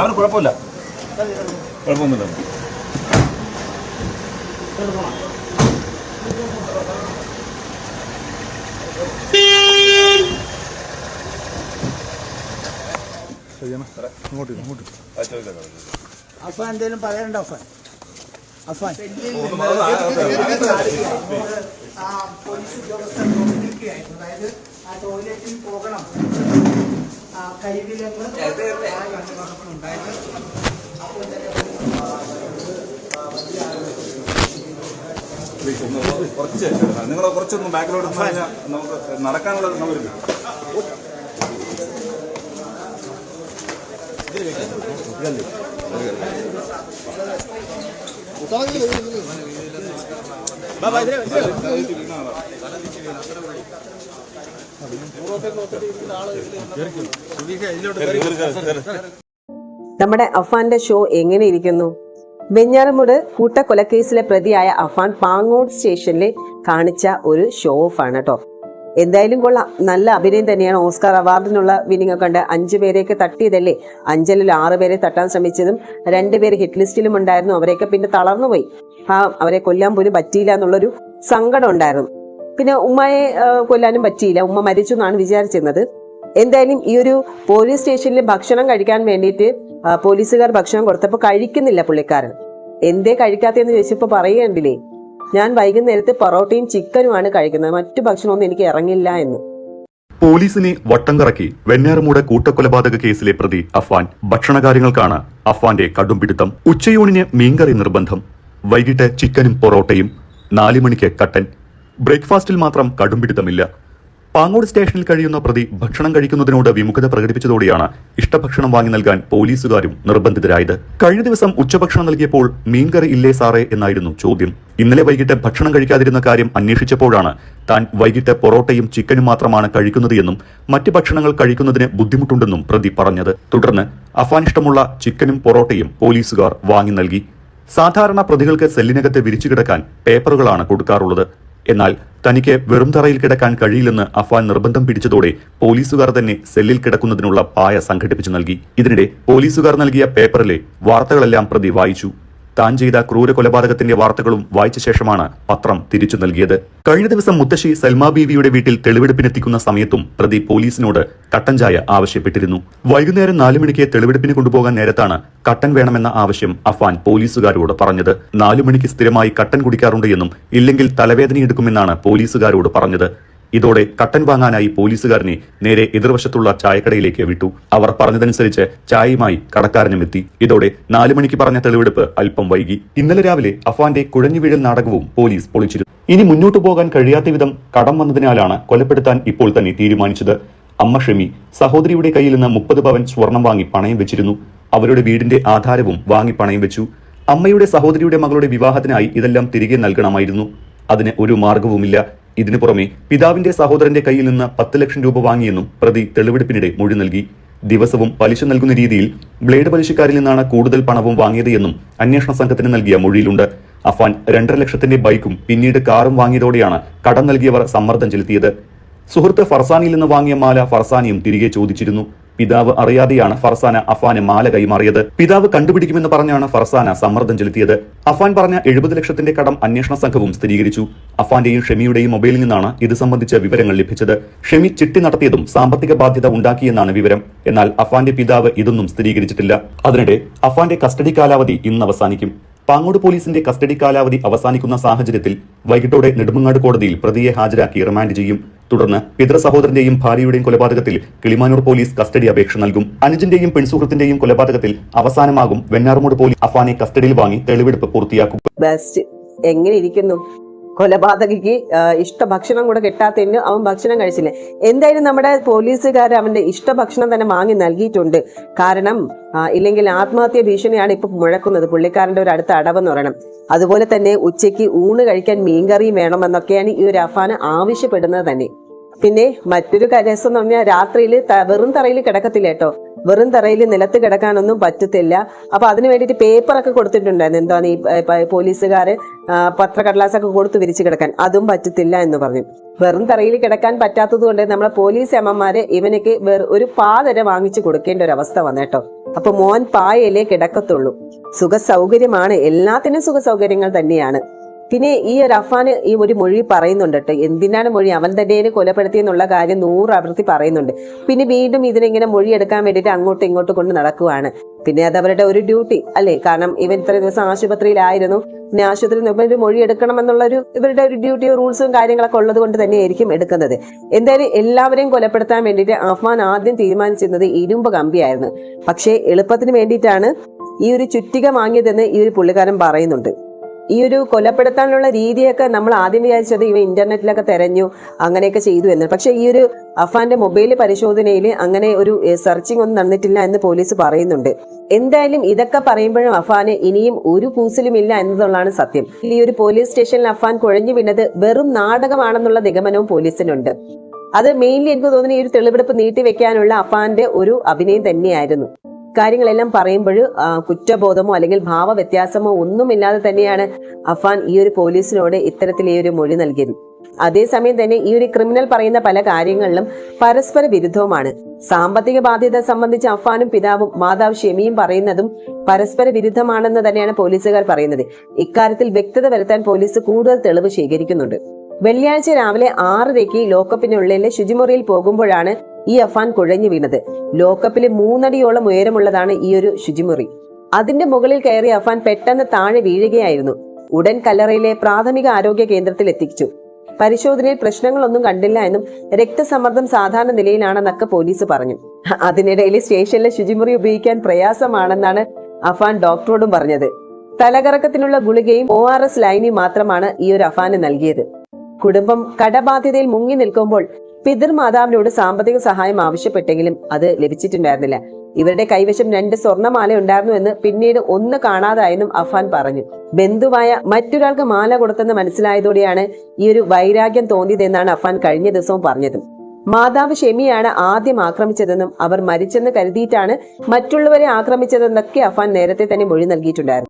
അവന് കുഴപ്പമില്ല. കുഴപ്പമൊന്നുമില്ല. അഫാൻ എന്തെങ്കിലും പറയണ്ട അഫാൻ? അഫാൻ പോലീസ് ഉദ്യോഗസ്ഥർ നോക്കിയിരിക്കുകയായിരുന്നു അതായത് ആ ടോയ്ലറ്റിൽ പോകണം ആ കൈവിലങ്ങ് ഉണ്ടായത് അപ്പോൾ തന്നെ കുറച്ച് നിങ്ങൾ കുറച്ചൊന്ന് ബാക്കിലോട്ട് നമുക്ക് നടക്കാനുള്ള സൗകര്യം നമ്മുടെ അഫാന്റെ ഷോ എങ്ങനെ ഇരിക്കുന്നു? വെഞ്ഞാറമൂട് കൂട്ടക്കൊലക്കേസിലെ പ്രതിയായ അഫാൻ പാങ്ങോട് സ്റ്റേഷനിൽ കാണിച്ച ഒരു ഷോ ഓഫ് ആണ് കേട്ടോ. എന്തായാലും കൊള്ളാം. നല്ല അഭിനയം തന്നെയാണ് ഓസ്കാർ അവാർഡിനുള്ള വിനിങ് ഒക്കെ ഉണ്ട് അഞ്ചു പേരെയൊക്കെ തട്ടിയതല്ലേ? അഞ്ചലിൽ ആറ് പേരെ തട്ടാൻ ശ്രമിച്ചതും രണ്ടുപേര് ഹിറ്റ് ലിസ്റ്റിലും ഉണ്ടായിരുന്നു. അവരെയൊക്കെ പിന്നെ തളർന്നുപോയി ആ അവരെ കൊല്ലാൻ പോലും പറ്റിയില്ല എന്നുള്ളൊരു സങ്കടം ഉണ്ടായിരുന്നു. പിന്നെ ഉമ്മയെ കൊല്ലാനും പറ്റിയില്ല. ഉമ്മ മരിച്ചു എന്നാണ് വിചാരിച്ചിരുന്നത്. എന്തായാലും ഈ ഒരു പോലീസ് സ്റ്റേഷനിൽ ഭക്ഷണം കഴിക്കാൻ വേണ്ടിയിട്ട് പോലീസുകാർ ഭക്ഷണം കൊടുത്തപ്പോൾ കഴിക്കുന്നില്ല പുള്ളിക്കാരൻ. എന്തേ കഴിക്കാത്തതെന്ന് ചോദിച്ചപ്പോൾ പറയുകയുണ്ടില്ലേ ഞാൻ വൈകുന്നേരത്തെ പൊറോട്ടയും ചിക്കനുമാണ് കഴിക്കുന്നത്. മറ്റു ഭക്ഷണമൊന്നും എനിക്ക് ഇറങ്ങില്ല എന്ന്. പോലീസിനെ വട്ടം കറക്കി വെഞ്ഞാറമൂട് കൂട്ടക്കൊലപാതക കേസിലെ പ്രതി അഫ്വാൻ. ഭക്ഷണകാര്യങ്ങൾക്കാണ് അഫ്വാന്റെ കടുംപിടുത്തം ഉച്ചയൂണിന് മീൻകറി നിർബന്ധം. വൈകിട്ട് ചിക്കനും പൊറോട്ടയും നാലു മണിക്ക് കട്ടൻ. ബ്രേക്ക്ഫാസ്റ്റിൽ മാത്രം കടുംപിടുത്തമില്ല പാങ്ങോട് സ്റ്റേഷനിൽ കഴിയുന്ന പ്രതി ഭക്ഷണം കഴിക്കുന്നതിനോട് വിമുഖത പ്രകടിപ്പിച്ചതോടെയാണ് ഇഷ്ടഭക്ഷണം വാങ്ങി നൽകാൻ പോലീസുകാരും നിർബന്ധിതരായത്. കഴിഞ്ഞ ദിവസം ഉച്ചഭക്ഷണം നൽകിയപ്പോൾ മീൻകറി ഇല്ലേ സാറേ എന്നായിരുന്നു ചോദ്യം. ഇന്നലെ വൈകിട്ട് ഭക്ഷണം കഴിക്കാതിരുന്ന കാര്യം അന്വേഷിച്ചപ്പോഴാണ് താൻ വൈകിട്ട് പൊറോട്ടയും ചിക്കനും മാത്രമാണ് കഴിക്കുന്നത് എന്നും മറ്റ് ഭക്ഷണങ്ങൾ കഴിക്കുന്നതിന് ബുദ്ധിമുട്ടുണ്ടെന്നും പ്രതി പറഞ്ഞത്. തുടർന്ന് അഫാനിഷ്ടമുള്ള ചിക്കനും പൊറോട്ടയും പോലീസുകാർ വാങ്ങി നൽകി. സാധാരണ പ്രതികൾക്ക് സെല്ലിനകത്ത് വിരിച്ചു കിടക്കാൻ പേപ്പറുകളാണ് കൊടുക്കാറുള്ളത്. എന്നാൽ തനിക്ക് വെറും തറയിൽ കിടക്കാൻ കഴിയില്ലെന്ന് അഫ്വാൻ നിർബന്ധം പിടിച്ചതോടെ പോലീസുകാർ തന്നെ സെല്ലിൽ കിടക്കുന്നതിനുള്ള പായ സംഘടിപ്പിച്ചു നൽകി. ഇതിനിടെ പോലീസുകാർ നൽകിയ പേപ്പറിലെ വാർത്തകളെല്ലാം പ്രതി വായിച്ചു. താൻ ചെയ്ത ക്രൂര കൊലപാതകത്തിന്റെ വാർത്തകളും വായിച്ച ശേഷമാണ് പത്രം തിരിച്ചു നൽകിയത്. കഴിഞ്ഞ ദിവസം മുത്തശ്ശി സൽമാ ബീവിയുടെ വീട്ടിൽ തെളിവെടുപ്പിനെത്തിക്കുന്ന സമയത്തും പ്രതി പോലീസിനോട് കട്ടൻ ചായ ആവശ്യപ്പെട്ടിരുന്നു. വൈകുന്നേരം നാലു മണിക്ക് തെളിവെടുപ്പിന് കൊണ്ടുപോകാൻ നേരത്താണ് കട്ടൻ വേണമെന്ന ആവശ്യം അഫാൻ പോലീസുകാരോട് പറഞ്ഞത്. നാലു മണിക്ക് സ്ഥിരമായി കട്ടൻ കുടിക്കാറുണ്ട് എന്നും ഇല്ലെങ്കിൽ തലവേദനയെടുക്കുമെന്നാണ് പോലീസുകാരോട് പറഞ്ഞത്. ഇതോടെ കട്ടൻ വാങ്ങാനായി പോലീസുകാരനെ നേരെ എതിർവശത്തുള്ള ചായക്കടയിലേക്ക് വിട്ടു. അവർ പറഞ്ഞതനുസരിച്ച് ചായയുമായി കടക്കാരനും എത്തി ഇതോടെ നാലു മണിക്ക് പറഞ്ഞ തെളിവെടുപ്പ് അല്പം വൈകി. ഇന്നലെ രാവിലെ അഫാന്റെ കുഴഞ്ഞുവീഴൽ നാടകവും പോലീസ് പൊളിച്ചിരുന്നു. ഇനി മുന്നോട്ടു പോകാൻ കഴിയാത്ത വിധം കടം വന്നതിനാലാണ് കൊലപ്പെടുത്താൻ ഇപ്പോൾ തന്നെ തീരുമാനിച്ചത്. അമ്മ ഷെമി സഹോദരിയുടെ കയ്യിൽ നിന്ന് മുപ്പത് പവൻ സ്വർണം വാങ്ങി പണയം വെച്ചിരുന്നു. അവരുടെ വീടിന്റെ ആധാരവും വാങ്ങി പണയം വെച്ചു. അമ്മയുടെ സഹോദരിയുടെ മകളുടെ വിവാഹത്തിനായി ഇതെല്ലാം തിരികെ നൽകണമായിരുന്നു. അതിന് ഒരു മാർഗവുമില്ല ഇതിനു പുറമെ പിതാവിന്റെ സഹോദരന്റെ കയ്യിൽ നിന്ന് പത്ത് ലക്ഷം രൂപ വാങ്ങിയെന്നും പ്രതി തെളിവെടുപ്പിനിടെ മൊഴി നൽകി. ദിവസവും പലിശ നൽകുന്ന രീതിയിൽ ബ്ലേഡ് പലിശക്കാരിൽ നിന്നാണ് കൂടുതൽ പണവും വാങ്ങിയത് എന്നും അന്വേഷണ സംഘത്തിന് നൽകിയ മൊഴിയിലുണ്ട്. അഫാൻ രണ്ടര ലക്ഷത്തിന്റെ ബൈക്കും പിന്നീട് കാറും വാങ്ങിയതോടെയാണ് കടം നൽകിയവർ സമ്മർദ്ദം ചെലുത്തിയത്. സുഹൃത്ത് ഫർസാനിയിൽ നിന്ന് വാങ്ങിയ മാല ഫർസാനിയും തിരികെ ചോദിച്ചിരുന്നു. പിതാവ് അറിയാതെയാണ് ഫർസാന അഫാന് മാല കൈമാറിയത്. പിതാവ് കണ്ടുപിടിക്കുമെന്ന് പറഞ്ഞാണ് ഫർസാന സമ്മർദ്ദം ചെലുത്തിയത്. അഫാൻ പറഞ്ഞ എഴുപത് ലക്ഷത്തിന്റെ കടം അന്വേഷണ സംഘവും സ്ഥിരീകരിച്ചു. അഫാന്റെയും ഷെമിയുടെയും മൊബൈലിൽ നിന്നാണ് ഇത് സംബന്ധിച്ച വിവരങ്ങൾ ലഭിച്ചത്. ഷെമി ചിട്ടി നടത്തിയതും സാമ്പത്തിക ബാധ്യത ഉണ്ടാക്കിയെന്നാണ് വിവരം. എന്നാൽ അഫാന്റെ പിതാവ് ഇതൊന്നും സ്ഥിരീകരിച്ചിട്ടില്ല. അതിനിടെ അഫാന്റെ കസ്റ്റഡി കാലാവധി ഇന്ന് അവസാനിക്കും. പാങ്ങോട് പോലീസിന്റെ കസ്റ്റഡി കാലാവധി അവസാനിക്കുന്ന സാഹചര്യത്തിൽ വൈകിട്ടോടെ നെടുമങ്ങാട് കോടതിയിൽ പ്രതിയെ ഹാജരാക്കി റിമാൻഡ് ചെയ്യും. തുടർന്ന് പിതൃ സഹോദരന്റെയും ഭാര്യയുടെയും കൊലപാതകത്തിൽ കിളിമാനൂർ പോലീസ് കസ്റ്റഡി അപേക്ഷ നൽകും. അനുജന്റെയും പെൺസുഹൃത്തിന്റെയും കൊലപാതകത്തിൽ അവസാനമാകും വെഞ്ഞാറമൂട് പോലീസ് അഫാനെ കസ്റ്റഡിയിൽ വാങ്ങി തെളിവെടുപ്പ് പൂർത്തിയാക്കും. ബെസ്റ്റ് എങ്ങനെ ഇരിക്കുന്നു? കൊലപാതകയ്ക്ക് ഇഷ്ട ഭക്ഷണം കൂടെ കിട്ടാത്തതിന് അവൻ ഭക്ഷണം കഴിച്ചില്ല? എന്തായാലും നമ്മുടെ പോലീസുകാർ അവന്റെ ഇഷ്ട ഭക്ഷണം തന്നെ വാങ്ങി നൽകിയിട്ടുണ്ട്. കാരണം ഇല്ലെങ്കിൽ ആത്മഹത്യ ഭീഷണിയാണ് ഇപ്പൊ മുഴക്കുന്നത്. പുള്ളിക്കാരന്റെ ഒരു അടുത്ത അടവെന്ന് പറയണം. അതുപോലെ തന്നെ ഉച്ചയ്ക്ക് ഊണ് കഴിക്കാൻ മീൻകറിയും വേണമെന്നൊക്കെയാണ് ഈ ഒരു അഫാന് ആവശ്യപ്പെടുന്നത് തന്നെ. പിന്നെ മറ്റൊരു കാര്യം എന്ന് പറഞ്ഞാൽ രാത്രിയിൽ വെറും തറയിൽ കിടക്കത്തില്ല കേട്ടോ. വെറും തറയിൽ നിലത്ത് കിടക്കാനൊന്നും പറ്റത്തില്ല. അപ്പൊ അതിന് വേണ്ടിയിട്ട് പേപ്പറൊക്കെ കൊടുത്തിട്ടുണ്ടായിരുന്നു. എന്താണ് ഈ പോലീസുകാർ പത്രക്കടലാസൊക്കെ കൊടുത്ത് വിരിച്ചു കിടക്കാൻ. അതും പറ്റത്തില്ല എന്ന് പറഞ്ഞു. വെറും തറയിൽ കിടക്കാൻ പറ്റാത്തത് കൊണ്ട് നമ്മളെ പോലീസ് അമ്മമാര് ഇവനക്ക് ഒരു പാതര വാങ്ങിച്ചു കൊടുക്കേണ്ട ഒരു അവസ്ഥ വന്നേട്ടോ അപ്പൊ മോൻ പായയിലേ കിടക്കത്തുള്ളൂ. സുഖസൗകര്യമാണ്. എല്ലാത്തിനും സുഖ സൗകര്യങ്ങൾ തന്നെയാണ്. പിന്നെ ഈ ഒരു അഫാന് ഈ ഒരു മൊഴി പറയുന്നുണ്ട് കേട്ടോ. എന്തിനാണ് മൊഴി? അവൻ തന്നെ കൊലപ്പെടുത്തി എന്നുള്ള കാര്യം നൂറ് ആവർത്തി പറയുന്നുണ്ട്. പിന്നെ വീണ്ടും ഇതിനിങ്ങനെ മൊഴി എടുക്കാൻ വേണ്ടിയിട്ട് അങ്ങോട്ടും ഇങ്ങോട്ടും കൊണ്ട് നടക്കുവാണ്. പിന്നെ അത് അവരുടെ ഒരു ഡ്യൂട്ടി അല്ലേ? കാരണം ഇവൻ ഇത്ര ദിവസം ആശുപത്രിയിലായിരുന്നു. പിന്നെ ആശുപത്രിയിൽ നിന്ന് ഒരു മൊഴി എടുക്കണം എന്നുള്ള ഒരു ഇവരുടെ ഒരു ഡ്യൂട്ടി റൂൾസും കാര്യങ്ങളൊക്കെ ഉള്ളത് കൊണ്ട് തന്നെയായിരിക്കും എടുക്കുന്നത്. എന്തായാലും എല്ലാവരെയും കൊലപ്പെടുത്താൻ വേണ്ടിയിട്ട് അഫ്വാൻ ആദ്യം തീരുമാനിച്ചിരുന്നത് ഇരുമ്പ് കമ്പിയായിരുന്നു. പക്ഷേ എളുപ്പത്തിന് വേണ്ടിയിട്ടാണ് ഈ ഒരു ചുറ്റിക വാങ്ങിയതെന്ന് ഈ ഒരു പുള്ളിക്കാരൻ പറയുന്നുണ്ട്. ഈ ഒരു കൊലപ്പെടുത്താനുള്ള രീതിയൊക്കെ നമ്മൾ ആദ്യം വിചാരിച്ചത് ഇവ ഇന്റർനെറ്റിലൊക്കെ തെരഞ്ഞു അങ്ങനെയൊക്കെ ചെയ്തു എന്ന്. പക്ഷേ ഈ ഒരു അഫാന്റെ മൊബൈൽ പരിശോധനയിൽ അങ്ങനെ ഒരു സെർച്ചിങ് ഒന്നും നടന്നിട്ടില്ല എന്ന് പോലീസ് പറയുന്നുണ്ട്. എന്തായാലും ഇതൊക്കെ പറയുമ്പോഴും അഫാന് ഇനിയും ഒരു കൂസലുമില്ല എന്നതുള്ളതാണ് സത്യം. ഈ ഒരു പോലീസ് സ്റ്റേഷനിൽ അഫാൻ കുഴഞ്ഞു വീണത് വെറും നാടകമാണെന്നുള്ള നിഗമനവും പോലീസിനുണ്ട്. അത് മെയിൻലി എനിക്ക് തോന്നുന്നു ഈ ഒരു തെളിവെടുപ്പ് നീട്ടിവെക്കാനുള്ള അഫാന്റെ ഒരു അഭിനയം തന്നെയായിരുന്നു. കാര്യങ്ങളെല്ലാം പറയുമ്പോൾ കുറ്റബോധമോ അല്ലെങ്കിൽ ഭാവവ്യത്യാസമോ ഒന്നുമില്ലാതെ തന്നെയാണ് അഫാൻ ഈ ഒരു പോലീസിനോട് ഇത്തരത്തിൽ ഈ ഒരു മൊഴി നൽകിയത്. അതേസമയം തന്നെ ഈ ഒരു ക്രിമിനൽ പറയുന്ന പല കാര്യങ്ങളിലും പരസ്പര വിരുദ്ധവുമാണ്. സാമ്പത്തിക ബാധ്യത സംബന്ധിച്ച് അഫാനും പിതാവും മാതാവ് ഷെമിയും പറയുന്നതും പരസ്പര വിരുദ്ധമാണെന്ന് തന്നെയാണ് പോലീസുകാർ പറയുന്നത്. ഇക്കാര്യത്തിൽ വ്യക്തത വരുത്താൻ പോലീസ് കൂടുതൽ തെളിവ് ശേഖരിക്കുന്നുണ്ട്. വെള്ളിയാഴ്ച രാവിലെ ആറരയ്ക്ക് ലോക്കപ്പിനുള്ളിലെ ശുചിമുറിയിൽ പോകുമ്പോഴാണ് ഈ അഫാൻ കുഴഞ്ഞു വീണത്. ലോക്കപ്പിലെ മൂന്നടിയോളം ഉയരമുള്ളതാണ് ഈ ഒരു ശുചിമുറി. അതിന്റെ മുകളിൽ കയറി അഫാൻ പെട്ടെന്ന് താഴെ വീഴുകയായിരുന്നു. ഉടൻ കല്ലറയിലെ പ്രാഥമിക ആരോഗ്യ കേന്ദ്രത്തിൽ എത്തിച്ചു. പരിശോധനയിൽ പ്രശ്നങ്ങളൊന്നും കണ്ടില്ല എന്നും രക്തസമ്മർദ്ദം സാധാരണ നിലയിലാണെന്നൊക്കെ പോലീസ് പറഞ്ഞു. അതിനിടയിൽ സ്റ്റേഷനിലെ ശുചിമുറി ഉപയോഗിക്കാൻ പ്രയാസമാണെന്നാണ് അഫാൻ ഡോക്ടറോടും പറഞ്ഞത്. തലകറക്കത്തിനുള്ള ഗുളികയും ഒ ആർ എസ് ലൈനിയും മാത്രമാണ് ഈ ഒരു അഫാന് നൽകിയത്. കുടുംബം കടബാധ്യതയിൽ മുങ്ങി നിൽക്കുമ്പോൾ പിതൃമാതാവിനോട് സാമ്പത്തിക സഹായം ആവശ്യപ്പെട്ടെങ്കിലും അത് ലഭിച്ചിട്ടുണ്ടായിരുന്നില്ല. ഇവരുടെ കൈവശം രണ്ട് സ്വർണമാല ഉണ്ടായിരുന്നു എന്ന് പിന്നീട് ഒന്ന് കാണാതായെന്നും അഫാൻ പറഞ്ഞു. ബന്ധുവായ മറ്റൊരാൾക്ക് മാല കൊടുത്തെന്ന് മനസ്സിലായതോടെയാണ് ഈ ഒരു വൈരാഗ്യം തോന്നിയതെന്നാണ് അഫാൻ കഴിഞ്ഞ ദിവസവും പറഞ്ഞത്. മാതാവ് ഷെമിയാണ് ആദ്യം ആക്രമിച്ചതെന്നും അവർ മരിച്ചെന്ന് കരുതിയിട്ടാണ് മറ്റുള്ളവരെ ആക്രമിച്ചതെന്നൊക്കെ അഫാൻ നേരത്തെ തന്നെ മൊഴി നൽകിയിട്ടുണ്ടായിരുന്നു.